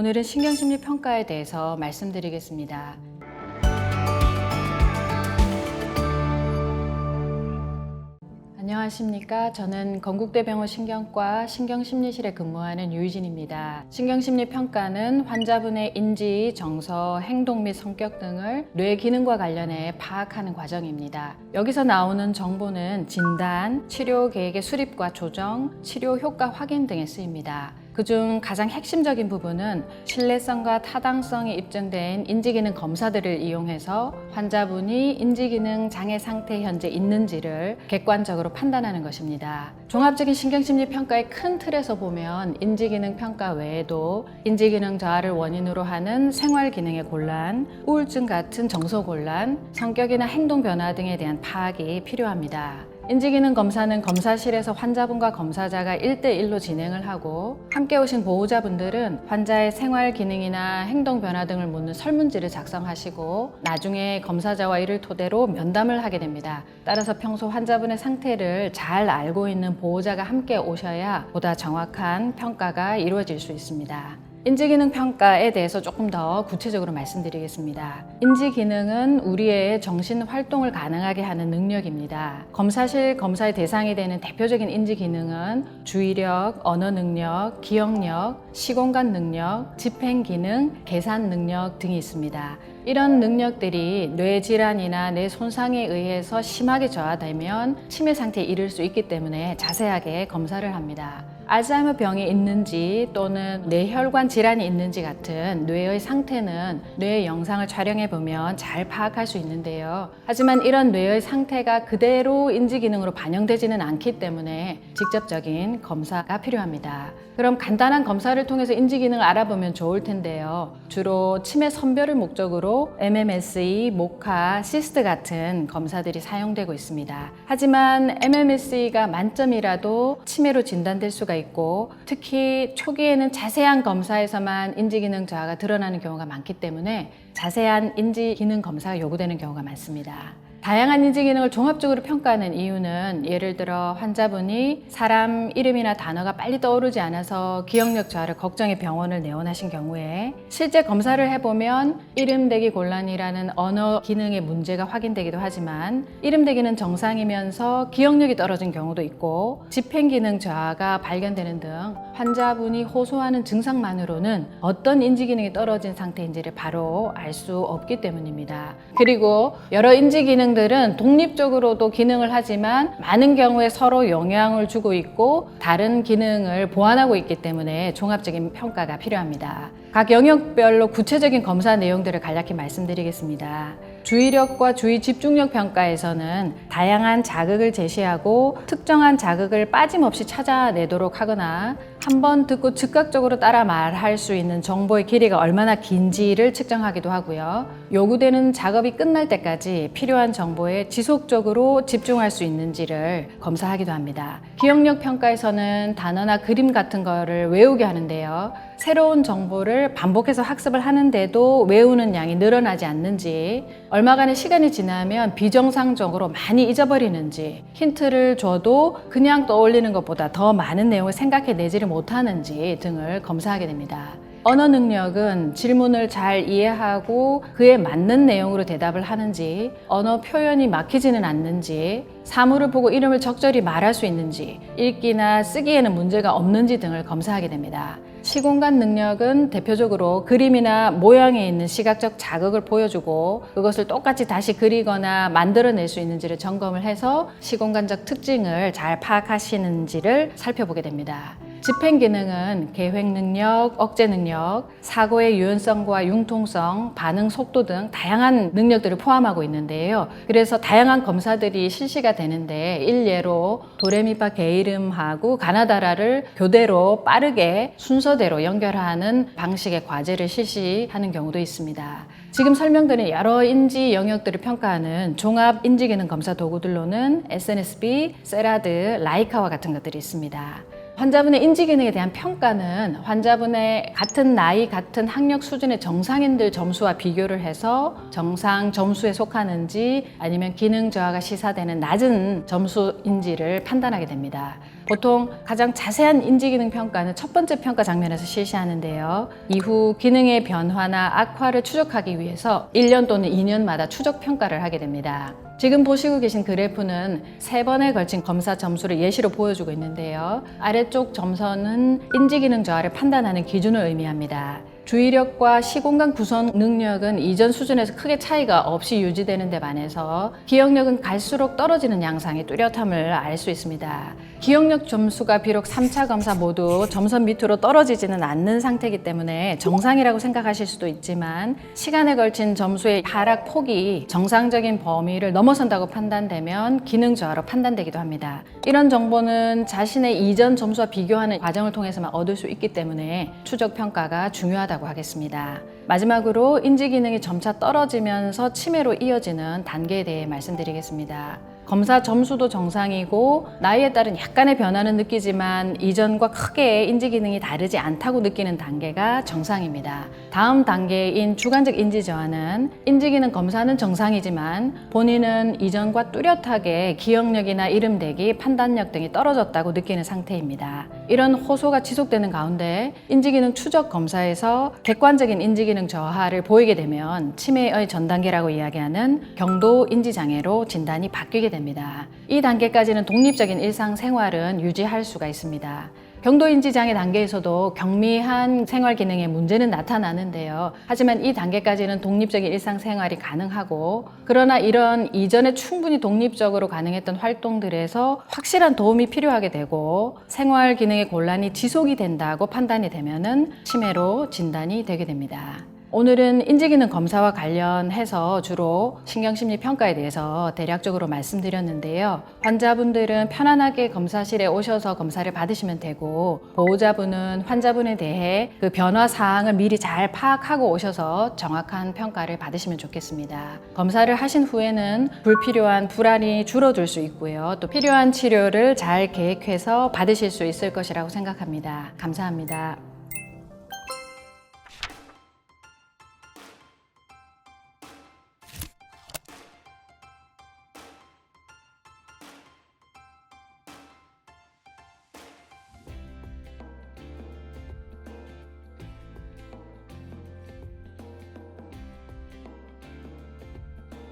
오늘은 신경심리 평가에 대해서 말씀드리겠습니다. 안녕하십니까. 저는 건국대병원 신경과 신경심리실에 근무하는 유희진입니다. 신경심리 평가는 환자분의 인지, 정서, 행동 및 성격 등을 뇌 기능과 관련해 파악하는 과정입니다. 여기서 나오는 정보는 진단, 치료 계획의 수립과 조정, 치료 효과 확인 등에 쓰입니다. 그중 가장 핵심적인 부분은 신뢰성과 타당성이 입증된 인지기능 검사들을 이용해서 환자분이 인지기능 장애 상태에 현재 있는지를 객관적으로 판단하는 것입니다. 종합적인 신경심리 평가의 큰 틀에서 보면 인지기능 평가 외에도 인지기능 저하를 원인으로 하는 생활기능의 곤란, 우울증 같은 정서곤란, 성격이나 행동 변화 등에 대한 파악이 필요합니다. 인지기능 검사는 검사실에서 환자분과 검사자가 1대1로 진행을 하고 함께 오신 보호자분들은 환자의 생활 기능이나 행동 변화 등을 묻는 설문지를 작성하시고 나중에 검사자와 이를 토대로 면담을 하게 됩니다. 따라서 평소 환자분의 상태를 잘 알고 있는 보호자가 함께 오셔야 보다 정확한 평가가 이루어질 수 있습니다. 인지기능 평가에 대해서 조금 더 구체적으로 말씀드리겠습니다. 인지기능은 우리의 정신 활동을 가능하게 하는 능력입니다. 검사실 검사의 대상이 되는 대표적인 인지기능은 주의력, 언어 능력, 기억력, 시공간 능력, 집행 기능, 계산 능력 등이 있습니다. 이런 능력들이 뇌 질환이나 뇌 손상에 의해서 심하게 저하되면 치매 상태에 이를 수 있기 때문에 자세하게 검사를 합니다. 알츠하이머 병이 있는지 또는 뇌혈관 질환이 있는지 같은 뇌의 상태는 뇌의 영상을 촬영해 보면 잘 파악할 수 있는데요. 하지만 이런 뇌의 상태가 그대로 인지 기능으로 반영되지는 않기 때문에 직접적인 검사가 필요합니다. 그럼 간단한 검사를 통해서 인지 기능을 알아보면 좋을 텐데요. 주로 치매 선별을 목적으로 MMSE, 모카, 시스트 같은 검사들이 사용되고 있습니다. 하지만 MMSE가 만점이라도 치매로 진단될 수가 있고 특히 초기에는 자세한 검사에서만 인지기능 저하가 드러나는 경우가 많기 때문에 자세한 인지기능 검사가 요구되는 경우가 많습니다. 다양한 인지 기능을 종합적으로 평가하는 이유는 예를 들어 환자분이 사람 이름이나 단어가 빨리 떠오르지 않아서 기억력 저하를 걱정해 병원을 내원하신 경우에 실제 검사를 해보면 이름 대기 곤란이라는 언어 기능의 문제가 확인되기도 하지만 이름 대기는 정상이면서 기억력이 떨어진 경우도 있고 집행 기능 저하가 발견되는 등 환자분이 호소하는 증상만으로는 어떤 인지 기능이 떨어진 상태인지를 바로 알 수 없기 때문입니다. 그리고 여러 인지 기능 기능들은 독립적으로도 기능을 하지만 많은 경우에 서로 영향을 주고 있고 다른 기능을 보완하고 있기 때문에 종합적인 평가가 필요합니다. 각 영역별로 구체적인 검사 내용들을 간략히 말씀드리겠습니다. 주의력과 주의 집중력 평가에서는 다양한 자극을 제시하고 특정한 자극을 빠짐없이 찾아내도록 하거나 한 번 듣고 즉각적으로 따라 말할 수 있는 정보의 길이가 얼마나 긴지를 측정하기도 하고요. 요구되는 작업이 끝날 때까지 필요한 정보에 지속적으로 집중할 수 있는지를 검사하기도 합니다. 기억력 평가에서는 단어나 그림 같은 거를 외우게 하는데요. 새로운 정보를 반복해서 학습을 하는데도 외우는 양이 늘어나지 않는지, 얼마간의 시간이 지나면 비정상적으로 많이 잊어버리는지, 힌트를 줘도 그냥 떠올리는 것보다 더 많은 내용을 생각해내지를 못하는지 등을 검사하게 됩니다. 언어 능력은 질문을 잘 이해하고 그에 맞는 내용으로 대답을 하는지, 언어 표현이 막히지는 않는지, 사물을 보고 이름을 적절히 말할 수 있는지, 읽기나 쓰기에는 문제가 없는지 등을 검사하게 됩니다. 시공간 능력은 대표적으로 그림이나 모양에 있는 시각적 자극을 보여주고 그것을 똑같이 다시 그리거나 만들어낼 수 있는지를 점검을 해서 시공간적 특징을 잘 파악하시는지를 살펴보게 됩니다. 집행 기능은 계획 능력, 억제 능력, 사고의 유연성과 융통성, 반응 속도 등 다양한 능력들을 포함하고 있는데요. 그래서 다양한 검사들이 실시가 되는데 일례로 도레미파 게이름하고 가나다라를 교대로 빠르게 순서대로 연결하는 방식의 과제를 실시하는 경우도 있습니다. 지금 설명드린 여러 인지 영역들을 평가하는 종합 인지 기능 검사 도구들로는 SNSB, 세라드, 라이카와 같은 것들이 있습니다. 환자분의 인지 기능에 대한 평가는 환자분의 같은 나이, 같은 학력 수준의 정상인들 점수와 비교를 해서 정상 점수에 속하는지 아니면 기능 저하가 시사되는 낮은 점수인지를 판단하게 됩니다. 보통 가장 자세한 인지 기능 평가는 첫 번째 평가 장면에서 실시하는데요. 이후 기능의 변화나 악화를 추적하기 위해서 1년 또는 2년마다 추적 평가를 하게 됩니다. 지금 보시고 계신 그래프는 세 번에 걸친 검사 점수를 예시로 보여주고 있는데요. 아래쪽 점선은 인지 기능 저하를 판단하는 기준을 의미합니다. 주의력과 시공간 구성 능력은 이전 수준에서 크게 차이가 없이 유지되는 데 반해서 기억력은 갈수록 떨어지는 양상의 뚜렷함을 알 수 있습니다. 기억력 점수가 비록 3차 검사 모두 점선 밑으로 떨어지지는 않는 상태이기 때문에 정상이라고 생각하실 수도 있지만 시간에 걸친 점수의 하락 폭이 정상적인 범위를 넘어선다고 판단되면 기능 저하로 판단되기도 합니다. 이런 정보는 자신의 이전 점수와 비교하는 과정을 통해서만 얻을 수 있기 때문에 추적 평가가 중요하다 고 하겠습니다. 마지막으로 인지 기능이 점차 떨어지면서 치매로 이어지는 단계에 대해 말씀드리겠습니다. 검사 점수도 정상이고 나이에 따른 약간의 변화는 느끼지만 이전과 크게 인지 기능이 다르지 않다고 느끼는 단계가 정상입니다. 다음 단계인 주관적 인지 저하는 인지 기능 검사는 정상이지만 본인은 이전과 뚜렷하게 기억력이나 이름 대기, 판단력 등이 떨어졌다고 느끼는 상태입니다. 이런 호소가 지속되는 가운데 인지 기능 추적 검사에서 객관적인 인지 기능 저하를 보이게 되면 치매의 전 단계라고 이야기하는 경도 인지 장애로 진단이 바뀌게 됩니다. 이 단계까지는 독립적인 일상 생활은 유지할 수가 있습니다. 경도인지 장애 단계에서도 경미한 생활 기능에 문제는 나타나는데요. 하지만 이 단계까지는 독립적인 일상생활이 가능하고 그러나 이런 이전에 충분히 독립적으로 가능했던 활동들에서 확실한 도움이 필요하게 되고 생활 기능의 곤란이 지속이 된다고 판단이 되면은 치매로 진단이 되게 됩니다. 오늘은 인지기능 검사와 관련해서 주로 신경심리 평가에 대해서 대략적으로 말씀드렸는데요. 환자분들은 편안하게 검사실에 오셔서 검사를 받으시면 되고 보호자분은 환자분에 대해 그 변화 사항을 미리 잘 파악하고 오셔서 정확한 평가를 받으시면 좋겠습니다. 검사를 하신 후에는 불필요한 불안이 줄어들 수 있고요. 또 필요한 치료를 잘 계획해서 받으실 수 있을 것이라고 생각합니다. 감사합니다.